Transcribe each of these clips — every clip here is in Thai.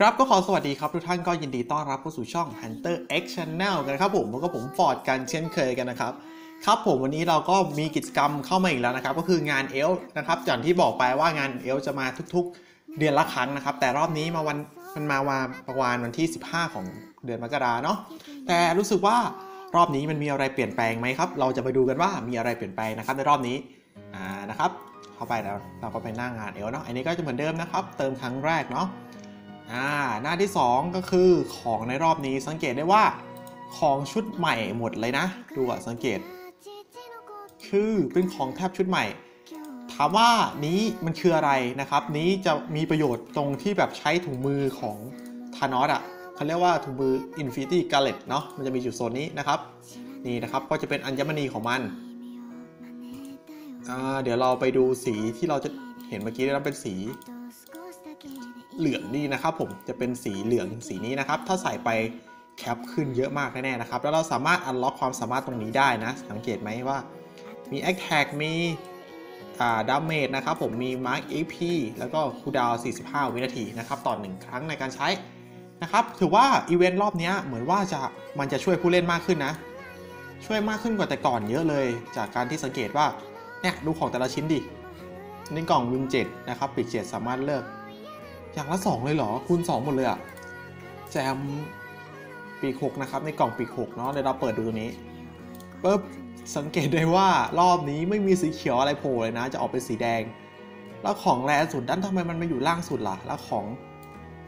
ครับก็ขอสวัสดีครับทุกท่านก็ยินดีต้อนรับเข้าสู่ช่อง Hunter X Channel กันครับผมแล้วก็ผมฟอร์ดกันเช่นเคยกันนะครับครับผมวันนี้เราก็มีกิจกรรมเข้ามาอีกแล้วนะครับ ก็คืองานเอลนะครับอย่างที่บอกไปว่างานเอลจะมาทุกๆ เดือนละครั้งนะครับ แต่รอบนี้มาวันมันมาวันประมาณวันที่ 15 ของเดือนมกราเนาะแต่รู้สึกว่ารอบนี้มันมีอะไรเปลี่ยนแปลงไหมครับ เราจะไปดูกันว่ามีอะไรเปลี่ยนแปลงนะครับในรอบนี้อ่านะครับ เข้าไปแล้วเราก็ไปหน้างานเอลเนาะอันนี้ก็จะเหมือนเดิมนะครับ เติมครั้งแรกเนาะ อ่าหน้าที่ 2 ก็คือของในรอบนี้สังเกตได้ว่าของชุดใหม่หมดเลยนะ ดูอะสังเกต คือเป็นของแทบชุดใหม่ ถามว่านี้มันคืออะไรนะครับ นี้จะมีประโยชน์ตรงที่แบบใช้ถุงมือของธานอสอะเขาเรียกว่าถุงมือ Infinity Gauntlet เนาะมันจะมีอยู่โซนนี้นะครับ นี่นะครับก็จะเป็นอัญมณีของมันอ่าเดี๋ยวเราไปดูสีที่เราจะเห็นเมื่อกี้นะเป็นสี เหลืองนี่นะครับผมจะเป็นสีเหลืองสีนี้นะครับ ถ้าใส่ไปแคปขึ้นเยอะมากแน่ๆนะครับ แล้วเราสามารถอันล็อกความสามารถตรงนี้ได้นะ สังเกตไหมว่ามี a อ t a c มีดาเมจนะครับผมมี Mark AP แล้วก็คูดาว 45 วินาทีนะครับต่อ 1 ครั้งในการใช้นะครับ ถือว่าอีเวนต์รอบนี้เหมือนว่าจะมันจะช่วยผู้เล่นมากขึ้นนะ ช่วยมากขึ้นกว่าแต่ก่อนเยอะเลย จากการที่สังเกตว่าเนี่ยดูของแต่ละชิ้นดิในกล่องวิงเจ็ดนะครับปีกเจ็ดสามารถเลือก อย่างละ2เลยเหรอคูณ2หมดเลยอะแจมปีกหกนะครับ ในกล่องปีกหกเนาะเดี๋ยวเราเปิดดูตัวนี้ปุ๊บสังเกตได้ว่ารอบนี้ไม่มีสีเขียวอะไรโผล่เลยนะ จะออกเป็นสีแดง แล้วของแรสุดด้านทำไมมันมาอยู่ล่างสุดล่ะ แล้วของ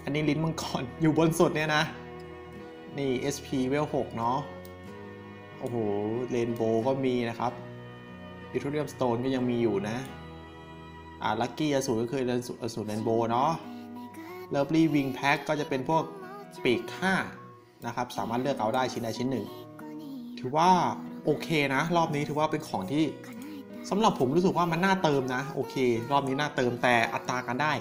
อันนี้ลิ้นมังกรอยู่บนสุดเนี่ยนะ นี่ SP เวล6เนาะ โอ้โหเรนโบก็มีนะครับอิทูเรียมสโตนก็ยังมีอยู่นะ อ่าลัคกี้อสูรก็คืออสูรเรนโบว์เนาะ เลิฟลี่วิงแพ็กก็จะเป็นพวกปีก5นะครับ สามารถเลือกเอาได้ชิ้นใดชิ้นหนึ่ง ถือว่าโอเคนะ รอบนี้ถือว่าเป็นของที่สำหรับผมรู้สึกว่ามันน่าเติมนะ โอเค รอบนี้น่าเติมแต่อัตราการได้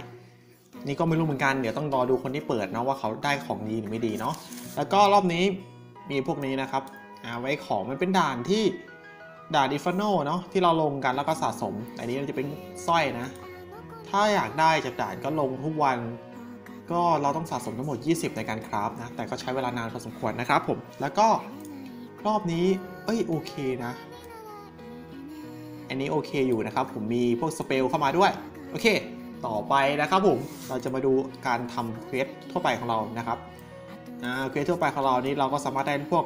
นี่ก็ไม่รู้เหมือนกันเดี๋ยวต้องรอดูคนที่เปิดนะว่าเขาได้ของดีหรือไม่ดีเนาะแล้วก็รอบนี้มีพวกนี้นะครับอ่าไว้ของมันเป็นด่านที่ด่านอิฟานโนเนาะที่เราลงกันแล้วก็สะสมอันนี้มันจะเป็นสร้อยนะ ถ้าอยากได้จากด่านก็ลงทุกวัน ก็เราต้องสะสมทั้งหมด 20 ในการคราฟนะ แต่ก็ใช้เวลานานพอสมควรนะครับผม แล้วก็รอบนี้ เอ้ยโอเคนะ อันนี้โอเคอยู่นะครับ ผมมีพวกสเปลเข้ามาด้วย โอเค ต่อไปนะครับผม เราจะมาดูการทำเควสทั่วไปของเรานะครับเควสทั่วไปของเรานี้เราก็สามารถได้พวก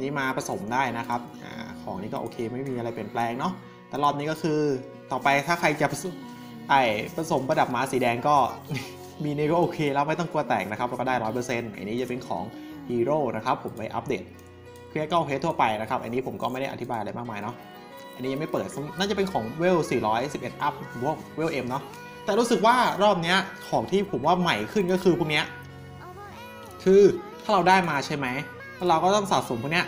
นี้มาผสมได้นะครับอของนี้ก็โอเคไม่มีอะไรเปลี่ยนแปลงเนาะ แต่รอบนี้ก็คือต่อไปถ้าใครจะผสมไอผสมประดับม้าสีแดงก็ มีนี่ก็โอเคแล้วไม่ต้องกลัวแตกนะครับแล้วก็ได้ร้อยเปอร์เซ็นต์อันนี้จะเป็นของฮีโร่นะครับผมไปอัปเดตเควสก็โอเคทั่วไปนะครับ อันนี้ผมก็ไม่ได้อธิบายอะไรมากมายเนาะอันนี้ยังไม่เปิดน่าจะเป็นของเวล 411 อัพหรือว่าเวลเอ็มเนาะแต่รู้สึกว่ารอบนี้ของที่ผมว่าใหม่ขึ้นก็คือพวกเนี้ยคือถ้าเราได้มาใช่ไหมแล้วเราก็ต้องสะสมพวกเนี้ย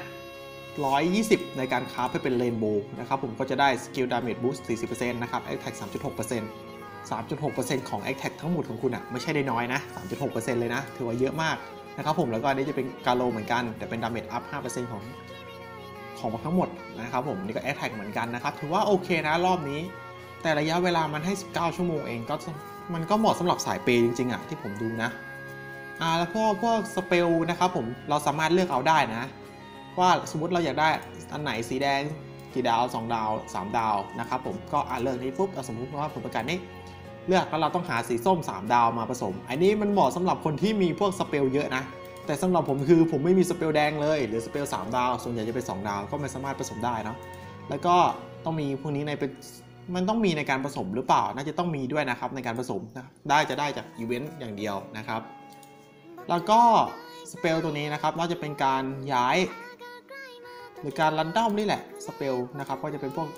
120 ในการคราฟให้เป็นเรนโบว์นะครับผมก็จะได้สกิลดาเมจบูสต์40%นะครับแอคแท็ก3.6% 3.6%ของแอคแท็กทั้งหมดของคุณอะไม่ใช่ได้น้อยนะ 3.6%เลยนะ ถือว่าเยอะมากนะครับผมแล้วก็อันนี้จะเป็นกาโลเหมือนกัน แต่เป็นดาเมจอัพ 5%ของของทั้งหมดนะครับผมนี่ก็แอคแท็กเหมือนกันนะครับ ถือว่าโอเคนะรอบนี้ แต่ระยะเวลามันให้ 19 ชั่วโมงเองก็มันก็เหมาะสำหรับสายเปย์จริงๆอะที่ผมดูนะอ่าแล้วพวกพวกสเปลนะครับผมเราสามารถเลือกเอาได้นะ ว่าสมมติเราอยากได้อันไหนสีแดงกี่ดาว 2 ดาว 3 ดาวนะครับผมก็อ่านเลือกนี้ปุ๊บสมมติว่าผลประกาศนี้ เลือกแล้วเราต้องหาสีส้ม 3 ดาวมาผสม อันนี้มันเหมาะสำหรับคนที่มีพวกสเปลเยอะนะ แต่สำหรับผมคือผมไม่มีสเปลแดงเลยหรือสเปล3ดาว ส่วนใหญ่จะเป็น2ดาวก็ไม่สามารถผสมได้เนาะแล้วก็ต้องมีพวกนี้ในเป็นมันต้องมีในการผสมหรือเปล่า น่าจะต้องมีด้วยนะครับในการผสมนะได้จะได้จากอีเวนต์อย่างเดียวนะครับ แล้วก็สเปลตัวนี้นะครับน่าจะเป็นการย้าย หรือการรันดอมนี่แหละสเปลนะครับก็จะเป็นพวก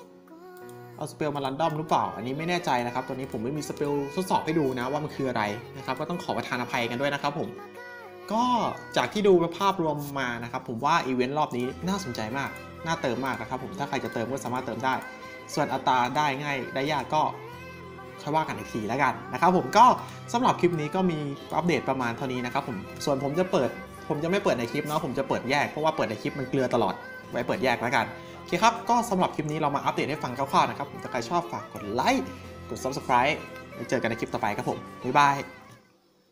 เอาสเปลมารันดอมหรือเปล่า อันนี้ไม่แน่ใจนะครับตัวนี้ผมไม่มีสเปลทดสอบให้ดูนะว่ามันคืออะไรนะครับ ก็ต้องขอประทานอภัยกันด้วยนะครับผม ก็จากที่ดูภาพรวมมานะครับ ผมว่าอีเวนต์รอบนี้น่าสนใจมาก น่าเติมมากนะครับผม ถ้าใครจะเติมก็สามารถเติมได้ ส่วนอัตราได้ง่ายได้ยากก็ค่อยว่ากันอีกทีแล้วกันนะครับผมก็สำหรับคลิปนี้ก็มีอัปเดตประมาณเท่านี้นะครับผม ส่วนผมจะเปิด ผมจะไม่เปิดในคลิปเนาะ ผมจะเปิดแยกเพราะว่าเปิดในคลิปมันเกลือตลอด ไว้เปิดแยกแล้วกัน อเคครับ ก็สำหรับคลิปนี้เรามาอัปเดตให้ฟังคร่าวๆนะครับถ้าใครชอบฝากกดไลค์ กด subscribe แล้วเจอกันในคลิปต่อไปครับผม บ๊ายบาย